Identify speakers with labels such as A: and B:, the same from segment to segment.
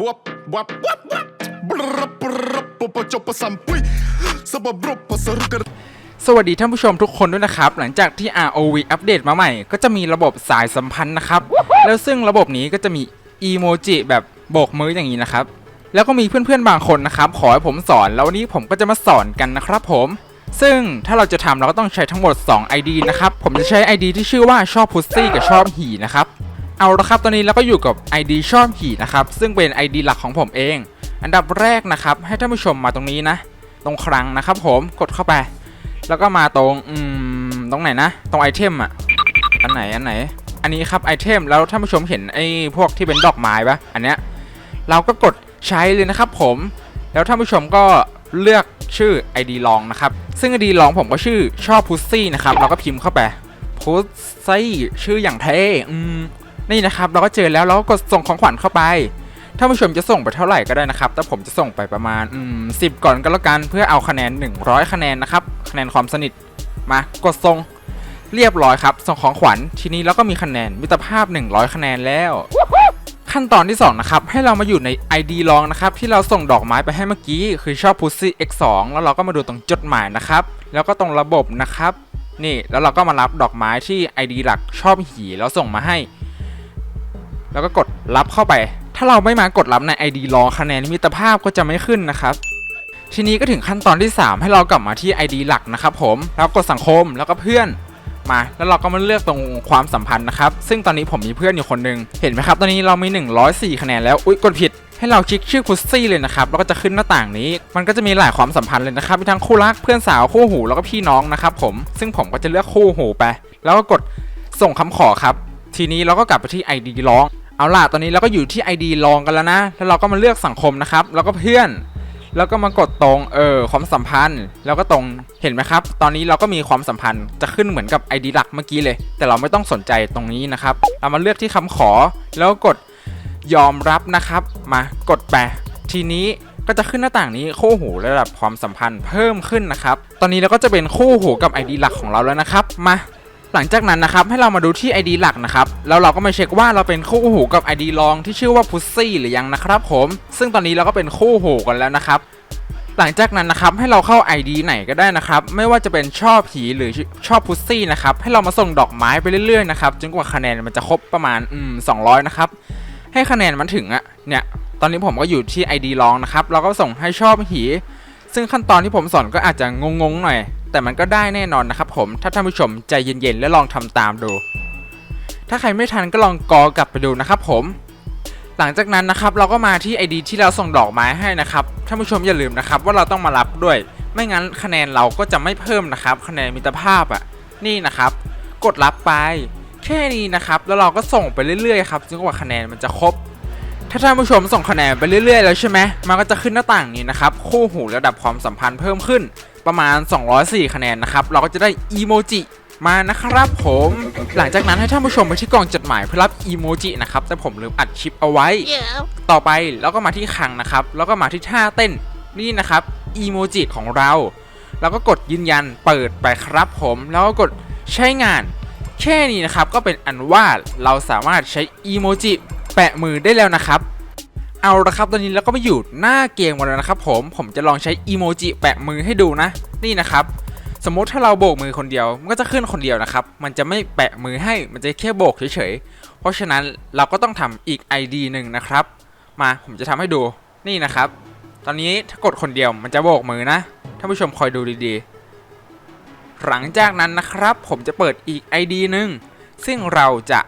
A: บวบบวบบวบบวบบรับรับปปจปสัมปุยสบบบปสรุกร
B: สวัสดีท่านผู้ชมทุกคนด้วยนะครับ หลังจากที่ ROV อัปเดตมาใหม่ ก็จะมีระบบสายสัมพันธ์นะครับ แล้วซึ่งระบบนี้ก็จะมีอีโมจิแบบโบกมืออย่างนี้นะครับ แล้วก็มีเพื่อนๆบางคนนะครับ ขอให้ผมสอนแล้ววันนี้ผมก็จะมาสอนกันนะครับผม ซึ่งถ้าเราจะทำเราก็ต้องใช้ทั้งหมด 2 ID นะครับ ผมจะใช้ ID ที่ชื่อว่าชอบพุซซี่กับชอบหีนะครับ เอาละครับตอนนี้เราก็อยู่กับ ID ชอบหีนะครับ ซึ่งเป็น ID หลักของผมเอง อันดับแรกนะครับ ให้ท่านผู้ชมมาตรงนี้นะ ตรงครั้งนะครับผมกดเข้าไป แล้วก็มาตรงอืมตรงไหนนะ ตรงไอเทมอะอันไหนอันไหน อันนี้ครับไอเทมแล้วท่านผู้ชมเห็นไอ้พวกที่เป็นดอกไม้ปะอันเนี้ยเราก็กดใช้เลยนะครับผม แล้วท่านผู้ชมก็เลือกชื่อ ID ลองนะครับ ซึ่ง ID ลองผมก็ชื่อชอบพุซซี่นะครับ เราก็พิมพ์เข้าไปพุซซี่ชื่ออย่างเท่อืม นี่นะครับเราก็เจอแล้วเราก็กดส่งของขวัญเข้าไปท่านผู้ชมจะส่งไปเท่าไหร่ก็ได้นะครับ แต่ผมจะส่งไปประมาณอืมสิก่อนก็แล้วกันเพื่อเอาคะแนน 100 คะแนนนะครับ คะแนนความสนิท มากดส่งเรียบร้อยครับ ส่งของขวัญทีนี้เราก็มีคะแนนมิตรภาพ 100 คะแนนแล้ว ขั้นตอนที่ 2 นะครับ ให้เรามาอยู่ใน ID ลองนะครับ ที่เราส่งดอกไม้ไปให้เมื่อกี้ คือชอบ Pussy X2 แล้วเราก็มาดูตรงจดหมายนะครับ แล้วก็ตรงระบบนะครับ นี่แล้วเราก็มารับดอกไม้ที่ ID หลักชอบหีแล้วส่งมาให้ แล้วก็กดรับเข้าไป ถ้าเราไม่มากดรับใน ID รอคะแนนมิตรภาพก็จะไม่ขึ้นนะครับทีนี้ก็ถึงขั้นตอนที่ 3 ให้เรากลับมาที่ ID หลักนะครับผมแล้วกดสังคมแล้วก็เพื่อนมา แล้วเราก็มาเลือกตรงความสัมพันธ์นะครับ ซึ่งตอนนี้ผมมีเพื่อนอยู่คนหนึง เห็นไหมครับ ตอนนี้เรามี 104 คะแนนแล้ว อุ๊ย กดผิด ให้เราคลิกชื่อพุซซี่เลยนะครับ แล้วก็จะขึ้นหน้าต่างนี้ มันก็จะมีหลายความสัมพันธ์เลยนะครับ มีทั้งคู่รัก เพื่อนสาว คู่หู แล้วก็พี่น้องนะครับผม ซึ่งผมก็จะเลือกคู่หูไป แล้วก็กดส่งคำขอครับ ทีนี้เราก็กลับไปที่ ID ร้อง เอาล่ะตอนนี้เราก็อยู่ที่ ID ลองกันแล้วนะ แล้วเราก็มาเลือกสังคมนะครับ แล้วก็เพื่อน แล้วก็มากดตรงเออความสัมพันธ์ แล้วก็ตรงเห็นไหมครับ ตอนนี้เราก็มีความสัมพันธ์จะขึ้นเหมือนกับ ID หลักเมื่อกี้เลย แต่เราไม่ต้องสนใจตรงนี้นะครับเรามาเลือกที่คำขอ แล้วกดยอมรับนะครับ มากดแปทีนี้ก็จะขึ้นหน้าต่างนี้คู่หูระดับความสัมพันธ์เพิ่มขึ้นนะครับ ตอนนี้เราก็จะเป็นคู่หูกับ ID หลักของเราแล้วนะครับ มา หลังจากนั้นนะครับให้เรามาดูที่ ID หลักนะครับแล้วเราก็มาเช็คว่าเราเป็นคู่หูกับ ID รองที่ชื่อว่า Pussy หรือยังนะครับผมซึ่งตอนนี้เราก็เป็นคู่หูกันแล้วนะครับหลังจากนั้นนะครับให้เราเข้า ID ไหนก็ได้นะครับไม่ว่าจะเป็นชอบผีหรือชอบพุซซี่นะครับให้เรามาส่งดอกไม้ไปเรื่อยๆนะครับจนกว่าคะแนนมันจะครบประมาณอืม200นะครับให้คะแนนมันถึงอะเนี่ยตอนนี้ผมก็อยู่ที่ ID รองนะครับเราก็ส่งให้ชอบผีซึ่งขั้นตอนที่ผมสอนก็อาจจะงงๆหน่อย แต่มันก็ได้แน่นอนนะครับผม ถ้าท่านผู้ชมใจเย็นๆ และลองทำตามดู ถ้าใครไม่ทันก็ลองกอกลับไปดูนะครับผม หลังจากนั้นนะครับเราก็มาที่ ID ที่เราส่งดอกไม้ให้นะครับ ท่านผู้ชมอย่าลืมนะครับว่าเราต้องมารับด้วย ไม่งั้นคะแนนเราก็จะไม่เพิ่มนะครับ คะแนนมิตรภาพอะ นี่นะครับ กดรับไป แค่นี้นะครับ แล้วเราก็ส่งไปเรื่อยๆครับจนกว่าคะแนนมันจะครบถ้าท่านผู้ชมส่งคะแนนไปเรื่อยๆ แล้วใช่ไหมมันก็จะขึ้นหน้าต่างนี้นะครับ คู่หูระดับความสัมพันธ์เพิ่มขึ้น ประมาณ 204 คะแนนนะครับ เราก็จะได้อีโมจิมานะครับผม หลังจากนั้นให้ท่านผู้ชมไปที่กล่องจดหมายเพื่อรับอีโมจินะครับ แต่ผมลืมอัดคลิปเอาไว้ ต่อไปเราก็มาที่คลังนะครับ แล้วก็มาที่ท่าเต้นนี่นะครับอีโมจิของเราแล้วก็กดยืนยันเปิดไปครับผม แล้วก็กดใช้งาน แค่นี้นะครับ ก็เป็นอันว่าเราสามารถใช้อีโมจิแปะมือได้แล้วนะครับ เอาละครับตอนนี้เราก็มาอยู่หน้าเกมกันแล้วนะครับผมผมจะลองใช้อีโมจิแปะมือให้ดูนะ นี่นะครับ สมมติถ้าเราโบกมือคนเดียว มันก็จะขึ้นคนเดียวนะครับ มันจะไม่แปะมือให้มันจะแค่โบกเฉยๆเพราะฉะนั้นเราก็ต้องทำอีก ID หนึ่งนะครับ มาผมจะทำให้ดูนี่นะครับ ตอนนี้ถ้ากดคนเดียวมันจะโบกมือนะท่านผู้ชมคอยดูดีๆ หลังจากนั้นนะครับ ผมจะเปิดอีก ID หนึ่งซึ่งเราจะ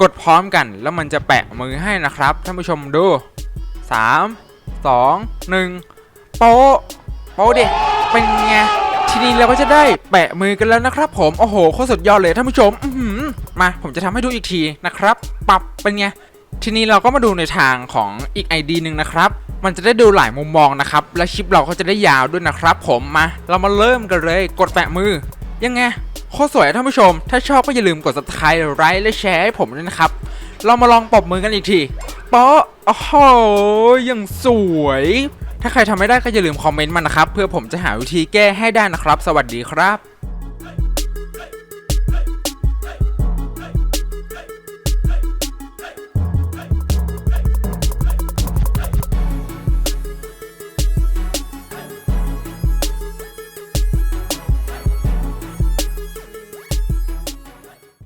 B: กดพร้อมกัน แล้วมันจะแปะมือให้นะครับท่านผู้ชมดู 3 2 1โป๊ะโป๊ะดิเป็นไงทีนี้เราก็จะได้แปะมือกันแล้วนะครับ ผมโอ้โหโคตรสุดยอดเลยท่านผู้ชมอืมาผมจะทำให้ดูอีกทีนะครับปรับเป็นไงทีนี้เราก็มาดูในทางของอีก ID หนึ่งนะครับ มันจะได้ดูหลายมุมมองนะครับ และคลิปเราก็จะได้ยาวด้วยนะครับ ผมมา เรามาเริ่มกันเลย กดแปะมือ ยังไงโคตรสวยท่านผู้ชม ถ้าชอบก็อย่าลืมกด subscribe ไลค์และแชร์ให้ผมด้วยนะครับ เรามาลองปรบมือกันอีกที โป๊ะโอ้โหยังสวย ถ้าใครทำไม่ได้ก็อย่าลืมคอมเมนต์มานะครับ เพื่อผมจะหาวิธีแก้ให้ได้นะครับ สวัสดีครับ